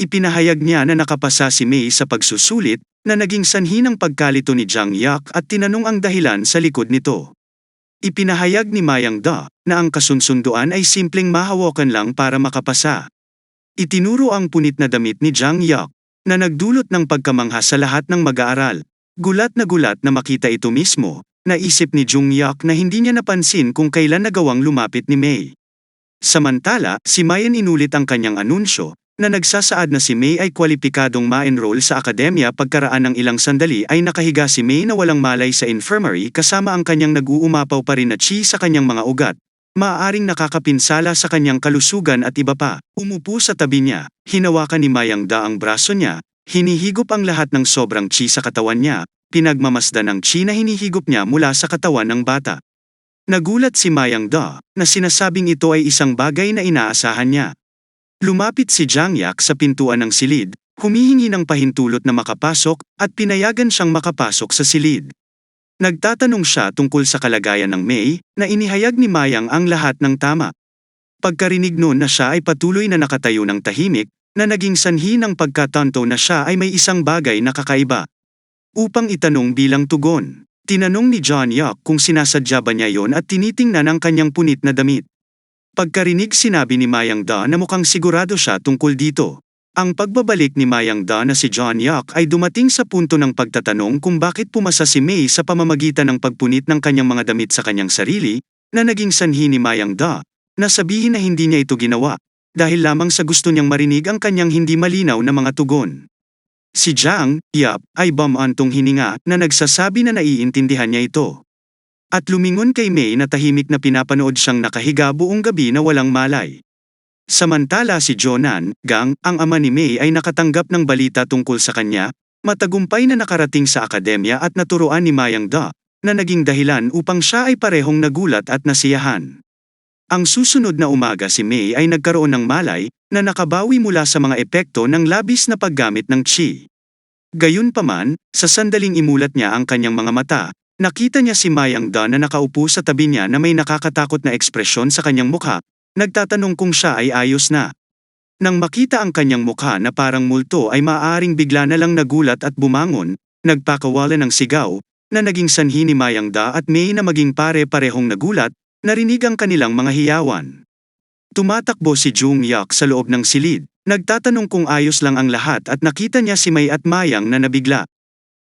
Ipinahayag niya na nakapasa si May sa pagsusulit na naging sanhi ng pagkalito ni Jiang Yak at tinanong ang dahilan sa likod nito. Ipinahayag ni Mayang Da na ang kasunsunduan ay simpleng mahawakan lang para makapasa. Itinuro ang punit na damit ni Jiang Yak na nagdulot ng pagkamangha sa lahat ng mag-aaral. Gulat na gulat na makita ito mismo, naisip ni Jung Yak na hindi niya napansin kung kailan nagawang lumapit ni May. Samantala, si Mayan inulit ang kanyang anunsyo na nagsasaad na si May ay kwalipikadong ma-enroll sa akademya pagkaraan ng ilang sandali ay nakahiga si May na walang malay sa infirmary kasama ang kanyang nag-uumapaw pa rin na chi sa kanyang mga ugat. Maaaring nakakapinsala sa kanyang kalusugan at iba pa. Umupo sa tabi niya, hinawakan ni Mayang Da ang braso niya, hinihigop ang lahat ng sobrang chi sa katawan niya, pinagmamasdan ang chi na hinihigop niya mula sa katawan ng bata. Nagulat si Mayang Da na sinasabing ito ay isang bagay na inaasahan niya. Lumapit si Jiang Yak sa pintuan ng silid, humihingi ng pahintulot na makapasok at pinayagan siyang makapasok sa silid. Nagtatanong siya tungkol sa kalagayan ng May na inihayag ni Mayang ang lahat ng tama. Pagkarinig noon na siya ay patuloy na nakatayo ng tahimik, na naging sanhi ng pagkatanto na siya ay may isang bagay na kakaiba. Upang itanong bilang tugon, tinanong ni John Yak kung sinasadya ba niya yon at tinitingnan ang kanyang punit na damit. Pagkarinig sinabi ni Mayang Da na mukhang sigurado siya tungkol dito. Ang pagbabalik ni Mayang Da na si John Yak ay dumating sa punto ng pagtatanong kung bakit pumasa si May sa pamamagitan ng pagpunit ng kanyang mga damit sa kanyang sarili, na naging sanhi ni Mayang Da, na sabihin na hindi niya ito ginawa, dahil lamang sa gusto niyang marinig ang kanyang hindi malinaw na mga tugon. Si Jiang, Yap, ay bamantong hininga na nagsasabi na naiintindihan niya ito. At lumingon kay May na tahimik na pinapanood siyang nakahiga buong gabi na walang malay. Samantala si Jonan, Gang, ang ama ni May ay nakatanggap ng balita tungkol sa kanya, matagumpay na nakarating sa akademya at naturoan ni Mayang Da, na naging dahilan upang siya ay parehong nagulat at nasiyahan. Ang susunod na umaga si May ay nagkaroon ng malay, na nakabawi mula sa mga epekto ng labis na paggamit ng chi. Gayunpaman, sa sandaling imulat niya ang kanyang mga mata, nakita niya si Mayang Da na nakaupo sa tabi niya na may nakakatakot na ekspresyon sa kanyang mukha, nagtatanong kung siya ay ayos na. Nang makita ang kanyang mukha na parang multo ay maaaring bigla na lang nagulat at bumangon, nagpakawala ng sigaw, na naging sanhi ni Mayang Da at May na maging pare-parehong nagulat, narinig ang kanilang mga hiyawan. Tumatakbo si Jung Yak sa loob ng silid, nagtatanong kung ayos lang ang lahat at nakita niya si May at Mayang na nabigla.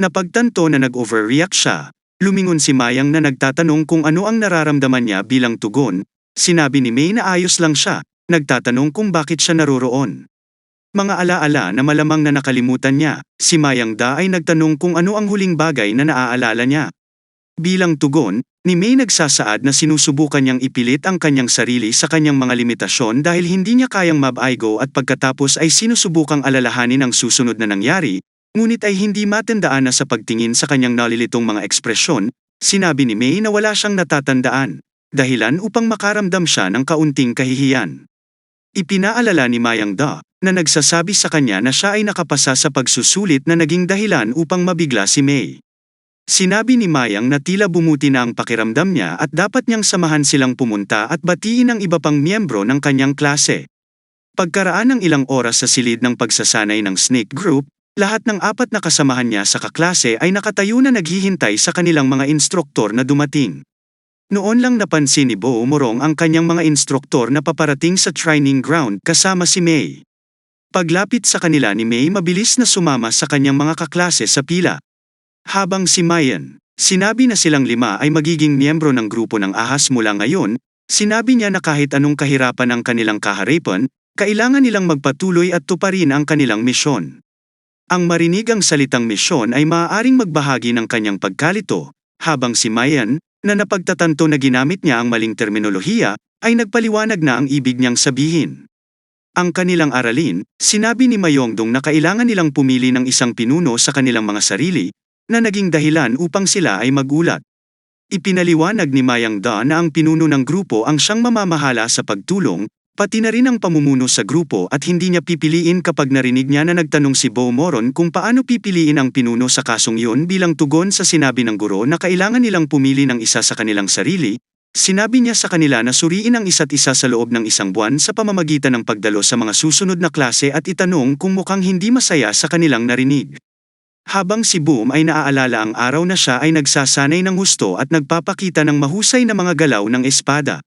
Napagtanto na nag-overreact siya, lumingon si Mayang na nagtatanong kung ano ang nararamdaman niya bilang tugon, sinabi ni May na ayos lang siya, nagtatanong kung bakit siya naroroon. Mga alaala na malamang na nakalimutan niya, si Mayang Da ay nagtanong kung ano ang huling bagay na naaalala niya. Bilang tugon, ni May nagsasaad na sinusubukan niyang ipilit ang kanyang sarili sa kanyang mga limitasyon dahil hindi niya kayang mabaigo at pagkatapos ay sinusubukang alalahanin ang susunod na nangyari, ngunit ay hindi matandaan na sa pagtingin sa kanyang nalilitong mga ekspresyon, sinabi ni May na wala siyang natatandaan, dahilan upang makaramdam siya ng kaunting kahihiyan. Ipinaalala ni Mayang Da, na nagsasabi sa kanya na siya ay nakapasa sa pagsusulit na naging dahilan upang mabigla si May. Sinabi ni Mayang na tila bumuti na ang pakiramdam niya at dapat niyang samahan silang pumunta at batiin ang iba pang miyembro ng kanyang klase. Pagkaraan ng ilang oras sa silid ng pagsasanay ng snake group, lahat ng apat na kasamahan niya sa kaklase ay nakatayo na naghihintay sa kanilang mga instruktor na dumating. Noon lang napansin ni Bo Morong ang kanyang mga instruktor na paparating sa training ground kasama si May. Paglapit sa kanila ni May mabilis na sumama sa kanyang mga kaklase sa pila. Habang si Mayan, sinabi na silang lima ay magiging miyembro ng grupo ng ahas mula ngayon, sinabi niya na kahit anong kahirapan ang kanilang kaharipan, kailangan nilang magpatuloy at tuparin ang kanilang misyon. Ang marinig ang salitang misyon ay maaaring magbahagi ng kanyang pagkalito, habang si Mayan, na napagtatanto na ginamit niya ang maling terminolohiya, ay nagpaliwanag na ang ibig niyang sabihin. Ang kanilang aralin, sinabi ni Mayongdong na kailangan nilang pumili ng isang pinuno sa kanilang mga sarili, na naging dahilan upang sila ay magulat. Ipinaliwanag ni Mayang Da na ang pinuno ng grupo ang siyang mamamahala sa pagtulong, pati na rin ang pamumuno sa grupo at hindi niya pipiliin kapag narinig niya na nagtanong si Bo Moron kung paano pipiliin ang pinuno sa kasong yun bilang tugon sa sinabi ng guro na kailangan nilang pumili ng isa sa kanilang sarili, Sinabi niya sa kanila na suriin ang isa't isa sa loob ng isang buwan sa pamamagitan ng pagdalo sa mga susunod na klase at itanong kung mukhang hindi masaya sa kanilang narinig. Habang si Boom ay naaalala ang araw na siya ay nagsasanay ng husto at nagpapakita ng mahusay na mga galaw ng espada.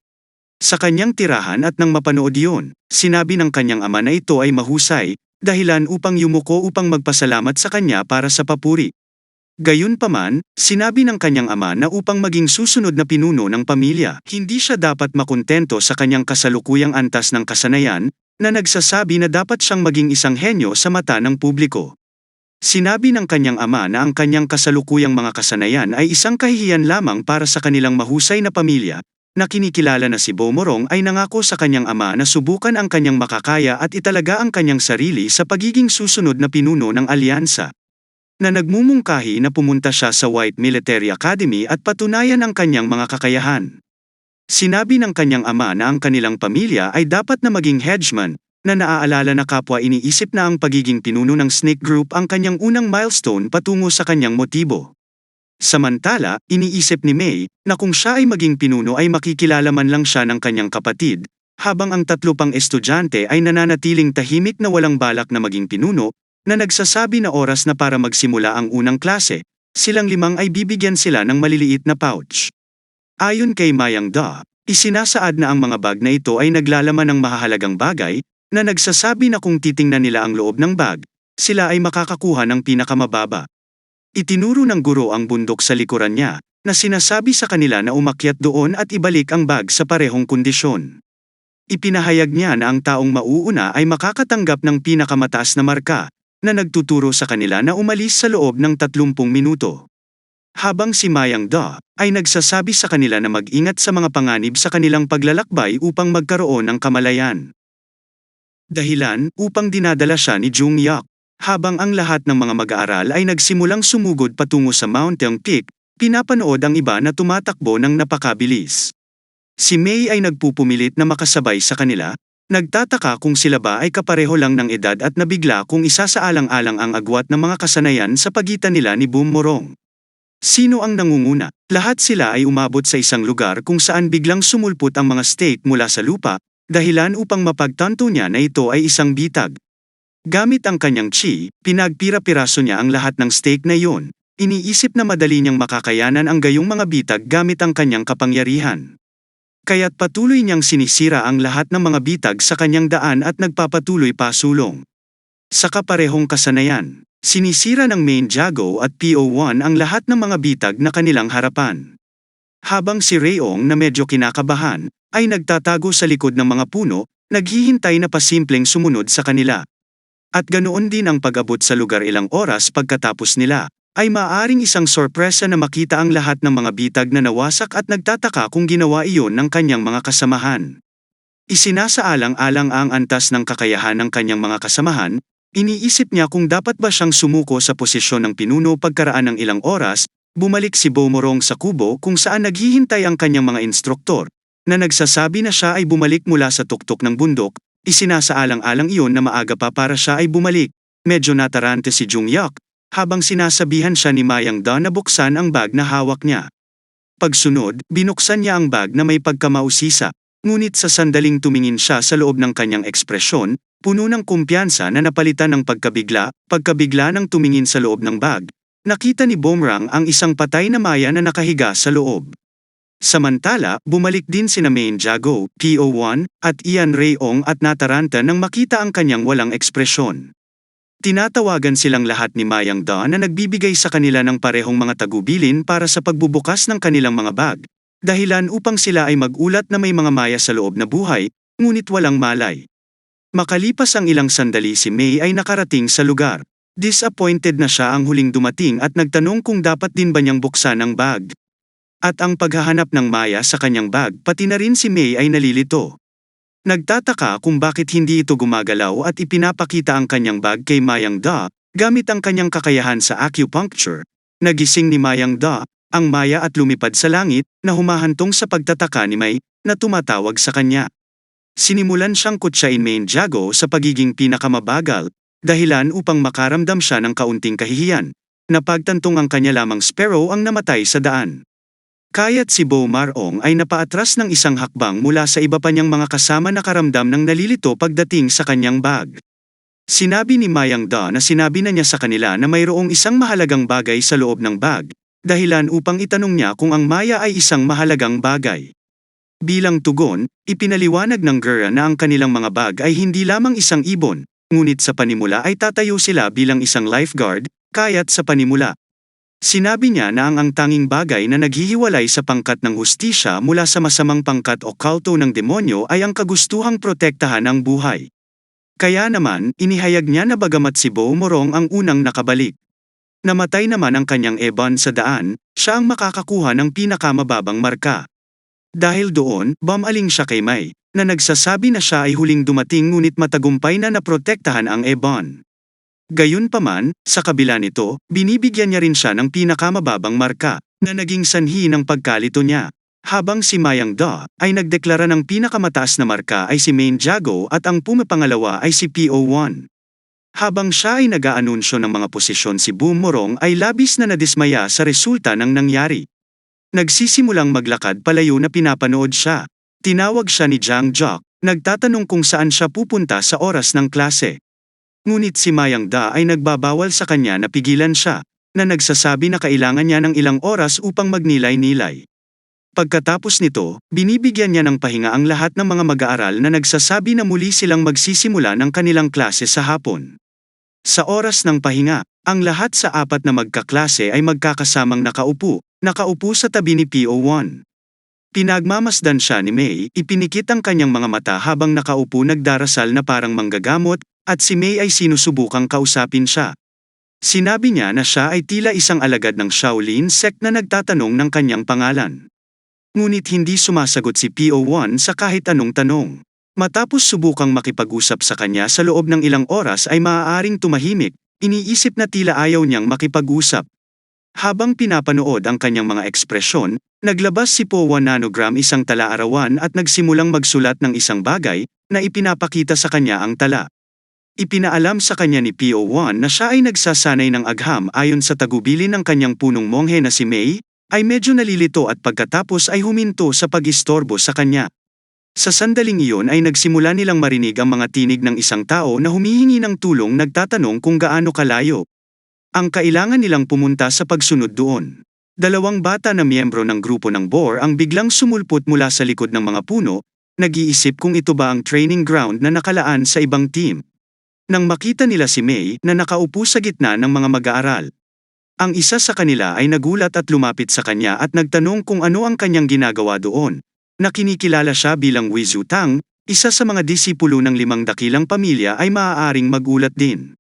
Sa kanyang tirahan at nang mapanood iyon, sinabi ng kanyang ama na ito ay mahusay, dahilan upang yumuko upang magpasalamat sa kanya para sa papuri. Gayunpaman, sinabi ng kanyang ama na upang maging susunod na pinuno ng pamilya, hindi siya dapat makontento sa kanyang kasalukuyang antas ng kasanayan, na nagsasabi na dapat siyang maging isang henyo sa mata ng publiko. Sinabi ng kanyang ama na ang kanyang kasalukuyang mga kasanayan ay isang kahihiyan lamang para sa kanilang mahusay na pamilya, na kinikilala na si Bomorong ay nangako sa kanyang ama na subukan ang kanyang makakaya at italaga ang kanyang sarili sa pagiging susunod na pinuno ng alyansa na nagmumungkahi na pumunta siya sa White Military Academy at patunayan ang kanyang mga kakayahan. Sinabi ng kanyang ama na ang kanilang pamilya ay dapat na maging hegemon, na naaalala na kapwa iniisip na ang pagiging pinuno ng Snake Group ang kanyang unang milestone patungo sa kanyang motibo. Samantala, iniisip ni May na kung siya ay maging pinuno ay makikilala man lang siya ng kanyang kapatid, habang ang tatlo pang estudyante ay nananatiling tahimik na walang balak na maging pinuno, na nagsasabi na oras na para magsimula ang unang klase, silang limang ay bibigyan sila ng maliliit na pouch. Ayon kay Mayang Da, isinasaad na ang mga bag na ito ay naglalaman ng mahahalagang bagay, na nagsasabi na kung titingnan nila ang loob ng bag, sila ay makakakuha ng pinakamababa. Itinuro ng guro ang bundok sa likuran niya, na sinasabi sa kanila na umakyat doon at ibalik ang bag sa parehong kondisyon. Ipinahayag niya na ang taong mauuna ay makakatanggap ng pinakamataas na marka, na nagtuturo sa kanila na umalis sa loob ng 30 minuto. Habang si Mayang Da ay nagsasabi sa kanila na mag-ingat sa mga panganib sa kanilang paglalakbay upang magkaroon ng kamalayan. Dahilan upang dinadala siya ni Jung Yak. Habang ang lahat ng mga mag-aaral ay nagsimulang sumugod patungo sa Mountain Peak, pinapanood ang iba na tumatakbo ng napakabilis. Si May ay nagpupumilit na makasabay sa kanila, Nagtataka kung sila ba ay kapareho lang ng edad at nabigla kung isasaalang-alang ang agwat ng mga kasanayan sa pagitan nila ni Boom Morong. Sino ang nangunguna? Lahat sila ay umabot sa isang lugar kung saan biglang sumulpot ang mga steak mula sa lupa, dahilan upang mapagtanto niya na ito ay isang bitag. Gamit ang kanyang chi, pinagpira-piraso niya ang lahat ng steak na iyon. Iniisip na madali niyang makakayanan ang gayong mga bitag gamit ang kanyang kapangyarihan. Kaya't patuloy niyang sinisira ang lahat ng mga bitag sa kanyang daan at nagpapatuloy pa sulong. Sa kaparehong kasanayan, sinisira ng Main Jago at PO1 ang lahat ng mga bitag na kanilang harapan. Habang si Rayong na medyo kinakabahan, ay nagtatago sa likod ng mga puno, naghihintay na pasimpleng sumunod sa kanila. At ganoon din ang pag-abot sa lugar ilang oras pagkatapos nila, ay maaaring isang sorpresa na makita ang lahat ng mga bitag na nawasak at nagtataka kung ginawa iyon ng kanyang mga kasamahan. Isinasaalang-alang ang antas ng kakayahan ng kanyang mga kasamahan, iniisip niya kung dapat ba siyang sumuko sa posisyon ng pinuno pagkaraan ng ilang oras, bumalik si Bomorong sa kubo kung saan naghihintay ang kanyang mga instruktor, na nagsasabi na siya ay bumalik mula sa tuktok ng bundok, isinasaalang-alang iyon na maaga pa para siya ay bumalik. Medyo natarante si Jung Yak, habang sinasabihan siya ni Mayang Da na buksan ang bag na hawak niya. Pagsunod, binuksan niya ang bag na may pagkamausisa, ngunit sa sandaling tumingin siya sa loob ng kanyang ekspresyon, puno ng kumpiyansa na napalitan ng pagkabigla, pagkabigla ng tumingin sa loob ng bag, nakita ni Bomrang ang isang patay na maya na nakahiga sa loob. Samantala, bumalik din sina Main Jago, PO1, at Ian Rayong at nataranta nang makita ang kanyang walang ekspresyon. Tinatawagan silang lahat ni Mayang Da na nagbibigay sa kanila ng parehong mga tagubilin para sa pagbubukas ng kanilang mga bag, dahilan upang sila ay magulat na may mga maya sa loob na buhay, ngunit walang malay. Makalipas ang ilang sandali si May ay nakarating sa lugar. Disappointed na siya ang huling dumating at nagtanong kung dapat din ba niyang buksan ang bag. At ang paghahanap ng maya sa kanyang bag pati na rin si May ay nalilito. Nagtataka kung bakit hindi ito gumagalaw at ipinapakita ang kanyang bag kay Mayang Da, gamit ang kanyang kakayahan sa acupuncture. Nagising ni Mayang Da, ang maya at lumipad sa langit, na humahantong sa pagtataka ni May, na tumatawag sa kanya. Sinimulan siyang kutsain Main Jago sa pagiging pinakamabagal, dahilan upang makaramdam siya ng kaunting kahihiyan, na pagtantong ang kanya lamang sparrow ang namatay sa daan. Kaya't si Bo Marong ay napaatras ng isang hakbang mula sa iba pa niyang mga kasama na karamdam ng nalilito pagdating sa kanyang bag. Sinabi ni Mayang Da na sinabi na niya sa kanila na mayroong isang mahalagang bagay sa loob ng bag, dahilan upang itanong niya kung ang Maya ay isang mahalagang bagay. Bilang tugon, ipinaliwanag ng Gura na ang kanilang mga bag ay hindi lamang isang ibon, ngunit sa panimula ay tatayo sila bilang isang lifeguard, kaya't sa panimula. Sinabi niya na ang ang tanging bagay na naghihiwalay sa pangkat ng hustisya mula sa masamang pangkat o kalto ng demonyo ay ang kagustuhang protektahan ang buhay. Kaya naman, inihayag niya na bagamat si Bo Morong ang unang nakabalik. Namatay naman ang kanyang Eban sa daan, siya ang makakakuha ng pinakamababang marka. Dahil doon, bumaling siya kay May, na nagsasabi na siya ay huling dumating ngunit matagumpay na naprotektahan ang Eban. Gayunpaman, sa kabila nito, binibigyan niya rin siya ng pinakamababang marka, na naging sanhi ng pagkalito niya. Habang si Mayang Da ay nagdeklara ng pinakamataas na marka ay si Main Jago at ang pumapangalawa ay si PO1. Habang siya ay nag-aanunsyo ng mga posisyon si Boom Morong ay labis na nadismaya sa resulta ng nangyari. Nagsisimulang maglakad palayo na pinapanood siya. Tinawag siya ni Jang Jok, nagtatanong kung saan siya pupunta sa oras ng klase. Ngunit si Mayang Da ay nagbabawal sa kanya na pigilan siya, na nagsasabi na kailangan niya ng ilang oras upang magnilay-nilay. Pagkatapos nito, binibigyan niya ng pahinga ang lahat ng mga mag-aaral na nagsasabi na muli silang magsisimula ng kanilang klase sa hapon. Sa oras ng pahinga, ang lahat sa apat na magkaklase ay magkakasamang nakaupo, nakaupo sa tabi ni PO1. Pinagmamasdan siya ni May, ipinikit ang kanyang mga mata habang nakaupo nagdarasal na parang manggagamot, at si May ay sinusubukang kausapin siya. Sinabi niya na siya ay tila isang alagad ng Shaolin sect na nagtatanong ng kanyang pangalan. Ngunit hindi sumasagot si PO1 sa kahit anong tanong. Matapos subukang makipag-usap sa kanya sa loob ng ilang oras ay maaaring tumahimik, iniisip na tila ayaw niyang makipag-usap. Habang pinapanood ang kanyang mga ekspresyon, naglabas si Po1 nanogram isang tala-arawan at nagsimulang magsulat ng isang bagay na ipinapakita sa kanya ang tala. Ipinaalam sa kanya ni PO1 na siya ay nagsasanay ng agham ayon sa tagubilin ng kanyang punong monghe na si May, ay medyo nalilito at pagkatapos ay huminto sa pag-istorbo sa kanya. Sa sandaling iyon ay nagsimula nilang marinig ang mga tinig ng isang tao na humihingi ng tulong nagtatanong kung gaano kalayo. Ang kailangan nilang pumunta sa pagsunod doon. Dalawang bata na miyembro ng grupo ng BOR ang biglang sumulpot mula sa likod ng mga puno, nag-iisip kung ito ba ang training ground na nakalaan sa ibang team. Nang makita nila si May na nakaupo sa gitna ng mga mag-aaral, ang isa sa kanila ay nagulat at lumapit sa kanya at nagtanong kung ano ang kanyang ginagawa doon. Nakinikilala siya bilang Wizu Tang, isa sa mga disipulo ng limang dakilang pamilya ay maaaring magulat din.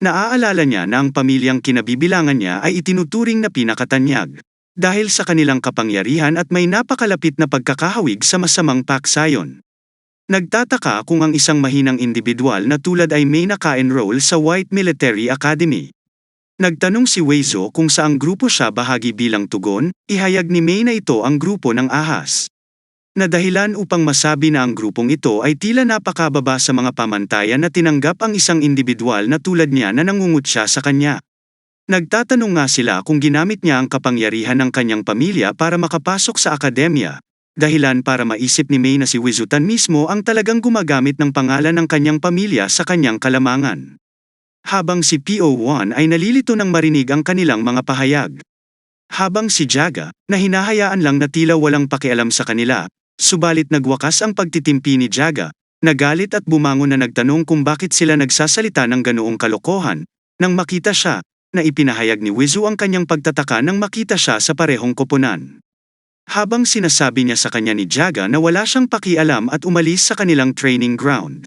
Naaalala niya na ang pamilyang kinabibilangan niya ay itinuturing na pinakatanyag. Dahil sa kanilang kapangyarihan at may napakalapit na pagkakahawig sa masamang paksayon. Nagtataka kung ang isang mahinang individual na tulad ay may naka-enroll sa White Military Academy. Nagtanong si Weizo kung saang grupo siya bahagi bilang tugon, ihayag ni May na ito ang grupo ng ahas. Na dahilan upang masabi na ang grupong ito ay tila napakababa sa mga pamantayan na tinanggap ang isang individual na tulad niya na nangungut siya sa kanya. Nagtatanong nga sila kung ginamit niya ang kapangyarihan ng kanyang pamilya para makapasok sa akademya, dahilan para maisip ni May na si Wizutan mismo ang talagang gumagamit ng pangalan ng kanyang pamilya sa kanyang kalamangan habang si PO1 ay nalilito ng marinig ang kanilang mga pahayag. Habang si Jaga, na hinahayaan lang na tila walang pakialam sa kanila, subalit nagwakas ang pagtitimpi ni Jaga, nagalit at bumangon na nagtanong kung bakit sila nagsasalita ng ganoong kalokohan, nang makita siya, na ipinahayag ni Wizu ang kanyang pagtataka nang makita siya sa parehong koponan. Habang sinasabi niya sa kanya ni Jaga na wala siyang pakialam at umalis sa kanilang training ground.